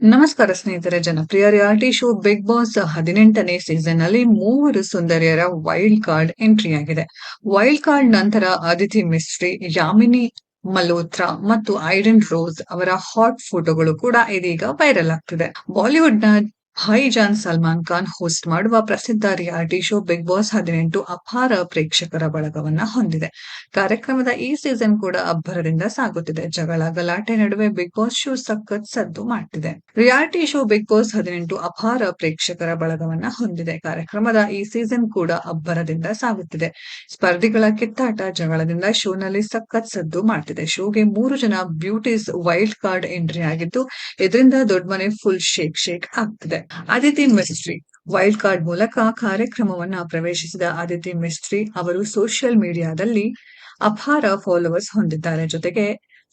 ನಮಸ್ಕಾರ ಸ್ನೇಹಿತರೆ, ಜನಪ್ರಿಯ ರಿಯಾಲಿಟಿ ಶೋ ಬಿಗ್ ಬಾಸ್ ಹದಿನೆಂಟನೇ ಸೀಸನ್ ಅಲ್ಲಿ ಮೂವರು ಸುಂದರಿಯರ ವೈಲ್ಡ್ ಕಾರ್ಡ್ ಎಂಟ್ರಿ ಆಗಿದೆ. ವೈಲ್ಡ್ ಕಾರ್ಡ್ ನಂತರ ಅದಿತಿ ಮಿಸ್ಟ್ರಿ ಯಾಮಿನಿ ಮಲ್ಹೋತ್ರಾ ಮತ್ತು ಐಡನ್ ರೋಸ್ ಅವರ ಹಾಟ್ ಫೋಟೋಗಳು ಕೂಡ ಇದೀಗ ವೈರಲ್ ಆಗ್ತಿದೆ. ಬಾಲಿವುಡ್ನ ಹೈ ಜಾನ್ ಸಲ್ಮಾನ್ ಖಾನ್ ಹೋಸ್ಟ್ ಮಾಡುವ ಪ್ರಸಿದ್ಧ ರಿಯಾಲಿಟಿ ಶೋ ಬಿಗ್ ಬಾಸ್ ಹದಿನೆಂಟು ಅಪಾರ ಪ್ರೇಕ್ಷಕರ ಬಳಗವನ್ನ ಹೊಂದಿದೆ. ಕಾರ್ಯಕ್ರಮದ ಈ ಸೀಸನ್ ಕೂಡ ಅಬ್ಬರದಿಂದ ಸಾಗುತ್ತಿದೆ. ಜಗಳ ಗಲಾಟೆ ನಡುವೆ ಬಿಗ್ ಬಾಸ್ ಶೋ ಸಖತ್ ಸದ್ದು ಮಾಡ್ತಿದೆ. ರಿಯಾಲಿಟಿ ಶೋ ಬಿಗ್ ಬಾಸ್ ಹದಿನೆಂಟು ಅಪಾರ ಪ್ರೇಕ್ಷಕರ ಬಳಗವನ್ನ ಹೊಂದಿದೆ. ಕಾರ್ಯಕ್ರಮದ ಈ ಸೀಸನ್ ಕೂಡ ಅಬ್ಬರದಿಂದ ಸಾಗುತ್ತಿದೆ. ಸ್ಪರ್ಧಿಗಳ ಕಿತ್ತಾಟ ಜಗಳದಿಂದ ಶೋನಲ್ಲಿ ಸಖತ್ ಸದ್ದು ಮಾಡ್ತಿದೆ. ಶೋಗೆ ಮೂರು ಜನ ಬ್ಯೂಟೀಸ್ ವೈಲ್ಡ್ ಕಾರ್ಡ್ ಎಂಟ್ರಿ ಆಗಿದ್ದು, ಇದರಿಂದ ದೊಡ್ಡ ಮನೆ ಫುಲ್ ಶೇಕ್ ಶೇಕ್ ಆಗ್ತಿದೆ. ಅದಿತಿ ಮಿಸ್ಟ್ರಿ ವೈಲ್ಡ್ ಕಾರ್ಡ್ ಮೂಲಕ ಕಾರ್ಯಕ್ರಮವನ್ನ ಪ್ರವೇಶಿಸಿದ ಆದಿತ್ಯ ಮಿಸ್ಟ್ರಿ ಅವರು ಸೋಷಿಯಲ್ ಮೀಡಿಯಾದಲ್ಲಿ ಅಪಾರ ಫಾಲೋವರ್ಸ್ ಹೊಂದಿದ್ದಾರೆ. ಜೊತೆಗೆ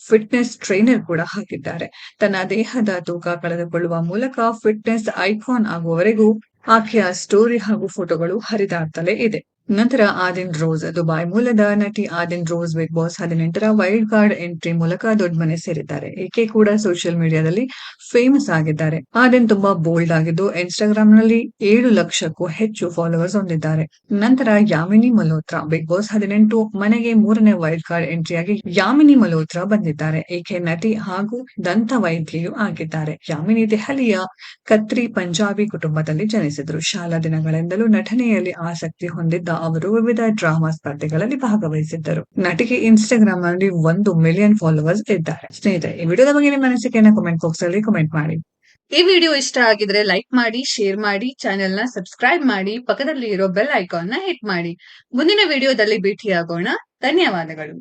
ಫಿಟ್ನೆಸ್ ಟ್ರೈನರ್ ಕೂಡ ಹಾಕಿದ್ದಾರೆ. ತನ್ನ ದೇಹದ ತೂಕ ಕಳೆದುಕೊಳ್ಳುವ ಮೂಲಕ ಫಿಟ್ನೆಸ್ ಐಕಾನ್ ಆಗುವವರೆಗೂ ಆಕೆಯ ಸ್ಟೋರಿ ಹಾಗೂ ಫೋಟೋಗಳು ಹರಿದಾಡ್ತಲೇ ಇದೆ. ನಂತರ ಆದಿನ್ ರೋಸ್ ದುಬೈ ಮೂಲದ ನಟಿ ಆದಿನ್ ರೋಸ್, ಬಿಗ್ ಬಾಸ್ ಹದಿನೆಂಟರ ವೈಲ್ಡ್ ಕಾರ್ಡ್ ಎಂಟ್ರಿ ಮೂಲಕ ದೊಡ್ಡ ಮನೆ ಸೇರಿದ್ದಾರೆ. ಈಕೆ ಕೂಡ ಸೋಷಿಯಲ್ ಮೀಡಿಯಾದಲ್ಲಿ ಫೇಮಸ್ ಆಗಿದ್ದಾರೆ. ಆದಿನ್ ತುಂಬಾ ಬೋಲ್ಡ್ ಆಗಿದ್ದು ಇನ್ಸ್ಟಾಗ್ರಾಮ್ನಲ್ಲಿ ಏಳು ಲಕ್ಷಕ್ಕೂ ಹೆಚ್ಚು ಫಾಲೋವರ್ಸ್ ಹೊಂದಿದ್ದಾರೆ. ನಂತರ ಯಾಮಿನಿ ಮಲ್ಹೋತ್ರಾ, ಬಿಗ್ ಬಾಸ್ ಹದಿನೆಂಟು ಮನೆಗೆ ಮೂರನೇ ವೈಲ್ಡ್ ಕಾರ್ಡ್ ಎಂಟ್ರಿಯಾಗಿ ಯಾಮಿನಿ ಮಲ್ಹೋತ್ರಾ ಬಂದಿದ್ದಾರೆ. ಈಕೆ ನಟಿ ಹಾಗೂ ದಂತ ವೈದ್ಯೆಯೂ ಆಗಿದ್ದಾರೆ. ಯಾಮಿನಿ ದೆಹಲಿಯ ಕತ್ರಿ ಪಂಜಾಬಿ ಕುಟುಂಬದಲ್ಲಿ ಜನಿಸಿದ್ರು. ಶಾಲಾ ದಿನಗಳಿಂದಲೂ ನಟನೆಯಲ್ಲಿ ಆಸಕ್ತಿ ಹೊಂದಿದ್ದ ಅವರು ವಿವಿಧ ಡ್ರಾಮಾ ಸ್ಪರ್ಧೆಗಳಲ್ಲಿ ಭಾಗವಹಿಸಿದ್ದರು. ನಟಿಗೆ ಇನ್ಸ್ಟಾಗ್ರಾಮ್ನಲ್ಲಿ ಒಂದು ಮಿಲಿಯನ್ ಫಾಲೋವರ್ಸ್ ಇದ್ದಾರೆ. ಸ್ನೇಹಿತರೆ, ಈ ವಿಡಿಯೋದ ಬಗ್ಗೆ ನಿಮ್ಮ ಅನಿಸಿಕೆಯನ್ನು ಕಮೆಂಟ್ ಬಾಕ್ಸ್ ಅಲ್ಲಿ ಕಮೆಂಟ್ ಮಾಡಿ. ಈ ವಿಡಿಯೋ ಇಷ್ಟ ಆಗಿದ್ರೆ ಲೈಕ್ ಮಾಡಿ ಶೇರ್ ಮಾಡಿ ಚಾನೆಲ್ನ ಸಬ್ಸ್ಕ್ರೈಬ್ ಮಾಡಿ ಪಕ್ಕದಲ್ಲಿ ಇರೋ ಬೆಲ್ ಐಕಾನ್ನ ಹಿಟ್ ಮಾಡಿ. ಮುಂದಿನ ವಿಡಿಯೋದಲ್ಲಿ ಭೇಟಿಯಾಗೋಣ. ಧನ್ಯವಾದಗಳು.